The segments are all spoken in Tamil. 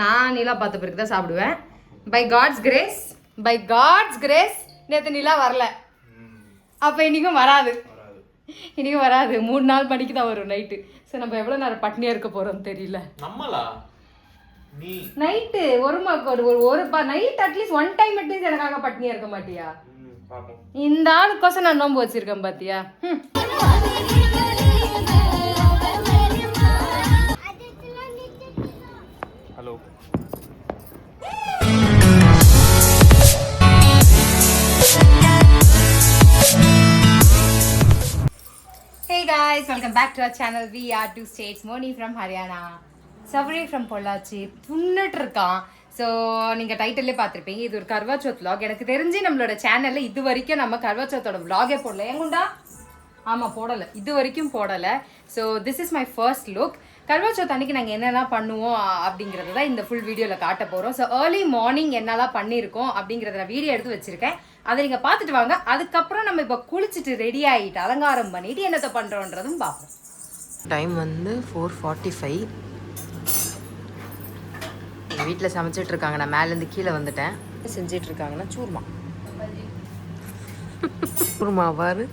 நான் நிலா பார்த்த பிறகு தான் சாப்பிடுவேன். By God's grace by God's grace நேற்று நிலா வரல. அப்போ இன்றைக்கும் வராது. இன்றைக்கும் வராது. மூணு நாள் மணிக்கு தான் வரும் நைட்டு சரி நம்ம எவ்வளோ நேரம் பட்னியாக இருக்க போகிறோம் தெரியல. நைட்டு ஒரு ஒரு ஒரு night at least one time at least எனக்காக பட்னியாக இருக்க மாட்டியா? இந்த ஆளுக்கோசம் நான் நோன்பு வச்சிருக்கேன் பாத்தியா? Welcome back to our channel we are two states Moni from Haryana Savari from Pollachi துண்ணுட்டு இருக்கான் ஸோ நீங்கள் டைட்டிலே பார்த்துருப்பீங்க. இது ஒரு கர்வாச்சோத் vlog. எனக்கு தெரிஞ்சு நம்மளோட சேனலில் இது வரைக்கும் நம்ம கர்வாச்சோத்தோட vlog-ஏ போடல. ஏங்குண்டா? ஆமாம் போடலை. இது வரைக்கும் போடலை. So this is my first look கர்வாச்சோத் அன்னைக்கு நாங்கள் என்னெல்லாம் பண்ணுவோம் அப்படிங்கிறத தான் இந்த ஃபுல் வீடியோவில் காட்ட போகிறோம் ஸோ ஏர்லி மார்னிங் என்னெல்லாம் பண்ணியிருக்கோம் அப்படிங்கிறத நான் வீடியோ எடுத்து வச்சுருக்கேன். அதை நீங்கள் பார்த்துட்டு வாங்க. அதுக்கப்புறம் நம்ம இப்போ குளிச்சுட்டு ரெடி ஆகிட்டு அலங்காரம் பண்ணிட்டு என்னத்தை பண்ணுறோன்றதும் பார்ப்போம். டைம் வந்து ஃபோர் ஃபார்ட்டி ஃபைவ் எங்கள் வீட்டில் சமைச்சிட்டு இருக்காங்க. நான் மேலேருந்து கீழே வந்துட்டேன். செஞ்சிட்டு இருக்காங்கன்னா சூர்மா. சூர்மா. பாரு.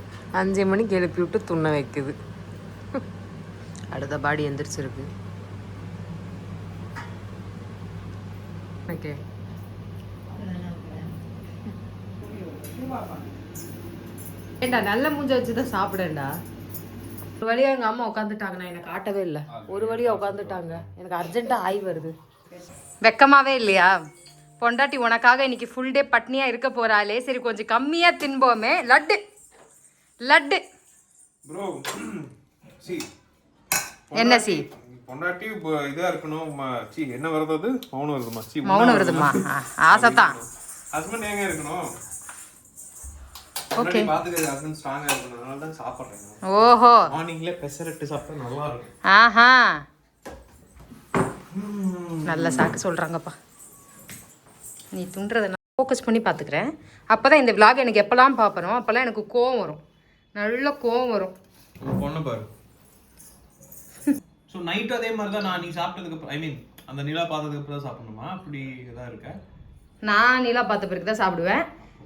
அஞ்சு மணிக்கு எழுப்பி விட்டு துண்ண வைக்குது. அடுத்த பாடி எந்திரிச்சிருக்கு. ஓகே ஏண்டா நல்ல மூஞ்ச வச்சு தான் சாப்பிடேன்டா ஒரு வழியா எங்க அம்மா உட்காந்துட்டாங்க நான் எனக்கு காட்டவே இல்லை. ஒரு வழியா உட்காந்துட்டாங்க எனக்கு அர்ஜென்ட்டா ஆய் வருது. வெக்கமாவே இல்லையா? பொண்டாட்டி உனக்காக இன்னைக்கு ஃபுல் டே பட்னியாக இருக்க போகிறாளே சரி கொஞ்சம் கம்மியாக தின்போமே. லட்டு. லட்டு. ப்ரோ சி என்ன சி? பொண்டாட்டி இதா இருக்கணும் சி என்ன வருது அது? மௌனம் வருதுமா? சி மௌனம் வருதுமா? ஆசைத்தான். ஹஸ்பண்ட் எங்க இருக்கணும்? ஓகே. பாத்துக்கிறது ஹஸ்பண்ட் ஸ்ட்ராங்கா இருக்கணும். அதனால தான் சாப்பிடுறேன். ஓஹோ. மார்னிங்ல பெசரட்டு சாப்பிட்டா நல்லா இருக்கும். ஆஹா. நல்ல சாக்கு சொல்கிறாங்கப்பா நீ துண்டுறதை நான் ஃபோக்கஸ் பண்ணி பார்த்துக்கிறேன் அப்போ தான் இந்த vlog எனக்கு எப்போல்லாம் பார்ப்பனோ அப்போல்லாம் எனக்கு கோவம் வரும். நல்ல கோவம் வரும். பொண்ணு பாரு. ஸோ நைட் அதே மாதிரி தான் நான் நீ சாப்பிட்டதுக்கு ஐ மீன் அந்த நிலா பார்த்ததுக்கு அப்புறம் தான் சாப்பிடணுமா? அப்படி இதாக இருக்க? நான் நிலா பார்த்த பிறகு தான் சாப்பிடுவேன்.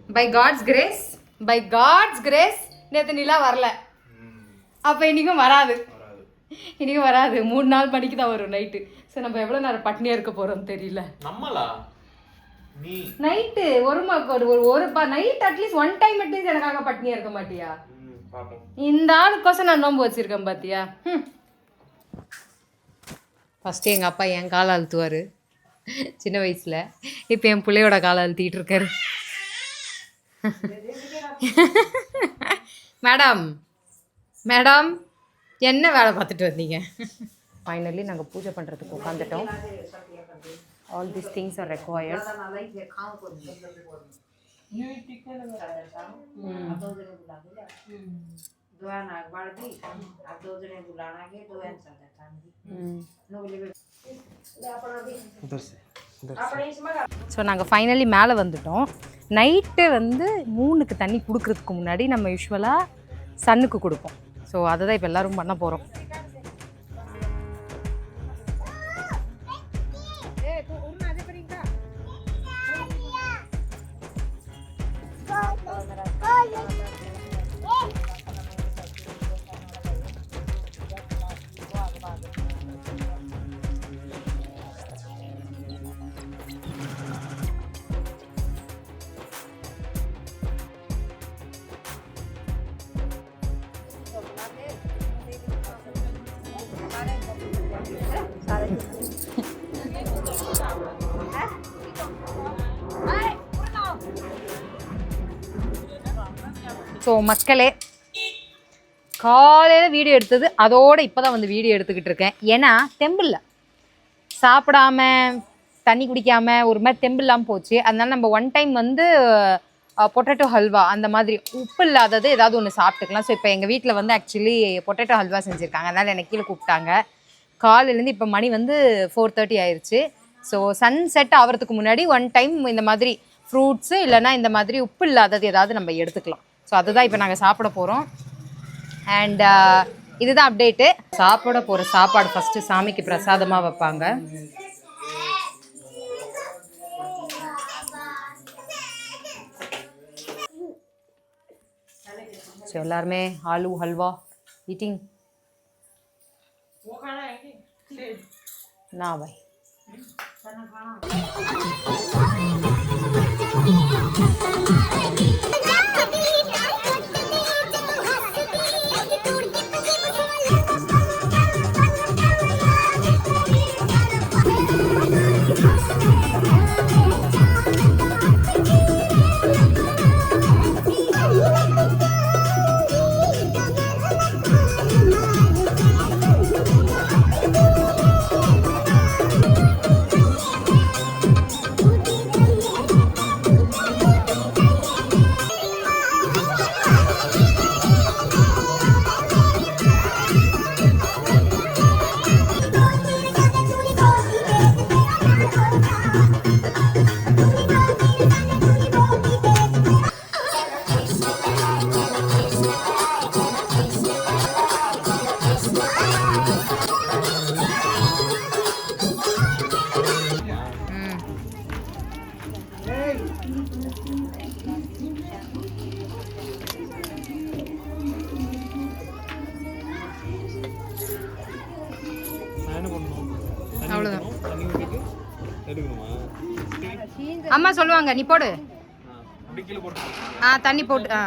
By God's grace by God's grace நேற்று நிலா வரல. அப்போ இன்றைக்கும் வராது. வராது இன்றைக்கும் வராது. மூணு நாள் மணிக்கு தான் வரும் நைட்டு சரி நம்ம எவ்வளோ நேரம் பட்னியாக இருக்க போகிறோம் தெரியல. நம்மளா? நீ? நைட்டு ஒரு ம- ஒரு ஒரு ஒரு night at least one time at least எனக்காக பட்னியாக இருக்க மாட்டியா? இந்த ஆளுக்கோசம் நான் நோன்பு வச்சிருக்கேன் பாத்தியா? ம். ஃபஸ்ட்டு எங்கள் அப்பா என் காலை அழுத்துவார். சின்ன வயசில். இப்போ என் பிள்ளையோட காலை அழுத்திட்டு இருக்காரு. மேடம் மேடம் என்ன வேலை பார்த்துட்டு வந்தீங்க? ஃபைனலி நாங்கள் பூஜை பண்ணுறதுக்கு உட்காந்துட்டோம் all these things are required so நாங்கள் ஃபைனலி மேலே வந்துட்டோம். நைட்டு வந்து மூணுக்கு தண்ணி கொடுக்கறதுக்கு முன்னாடி நம்ம யூஸ்வலாக சன்னுக்கு கொடுப்போம். ஸோ அதை தான் இப்போ எல்லோரும் பண்ண போகிறோம் ஸோ மக்களே காலையில் வீடியோ எடுத்தது அதோடு இப்போ தான் வந்து வீடியோ எடுத்துக்கிட்டு இருக்கேன். ஏன்னா தெம்பிளில் சாப்பிடாம தண்ணி குடிக்காமல் ஒரு மாதிரி தெம்பிள்லாம் போச்சு. அதனால நம்ம ஒன் டைம் வந்து பொட்டேட்டோ ஹல்வா அந்த மாதிரி உப்பு இல்லாதது ஏதாவது ஒன்று சாப்பிட்டுக்கலாம். ஸோ இப்போ எங்கள் வீட்டில் வந்து ஆக்சுவலி பொட்டேட்டோ ஹல்வா செஞ்சுருக்காங்க. அதனால் எனக்கு கீழே கூப்பிட்டாங்க. காலையிலேருந்து இப்போ மணி வந்து ஃபோர் தேர்ட்டி ஆயிடுச்சு ஸோ சன் செட் ஆகிறதுக்கு முன்னாடி ஒன் டைம் இந்த மாதிரி ஃப்ரூட்ஸு இல்லைன்னா இந்த மாதிரி உப்பு இல்லாதது ஏதாவது நம்ம எடுத்துக்கலாம். ஸோ அதுதான் இப்போ நாங்கள் சாப்பிட போகிறோம் அண்ட் uh, இதுதான் அப்டேட்டு சாப்பிட போகிற சாப்பாடு ஃபஸ்ட்டு சாமிக்கு பிரசாதமாக வைப்பாங்க. ஸோ எல்லாருமே ஆலு ஹல்வா ஈட்டிங் ना भाई அம்மா சொல்லுவாங்க நீ போடு. ஆ, தண்ணி போட்டு ஆ.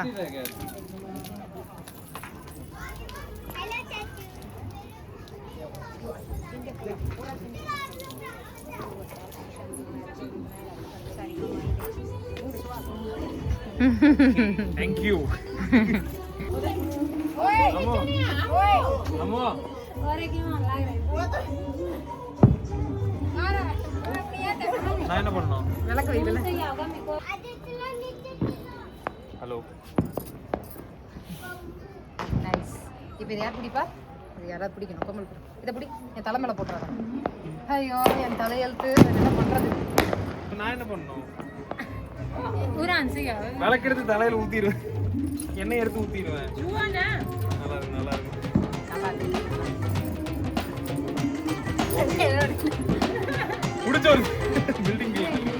தேங்க்யூ அம்மா அம்மா நான் என்ன பண்ணணும் விளக்கு வைக்கல ஹலோ நைஸ் இப்போ இது யார் பிடிப்பா? இது யாராவது பிடிக்கணும்? கொம்பல் பிடி இதை பிடி. என் தலை மேலே போட்டுறாங்க ஐயோ என் தலையெழுத்து. நான் என்ன பண்ணுறது நான் என்ன பண்ணணும்? விளக்கெடுத்து தலையில ஊத்திடுவேன். எண்ணெய் எடுத்து ஊத்திடுவேன். நல்லா இருக்கு நல்லா இருக்கு. பிடிச்ச ஒரு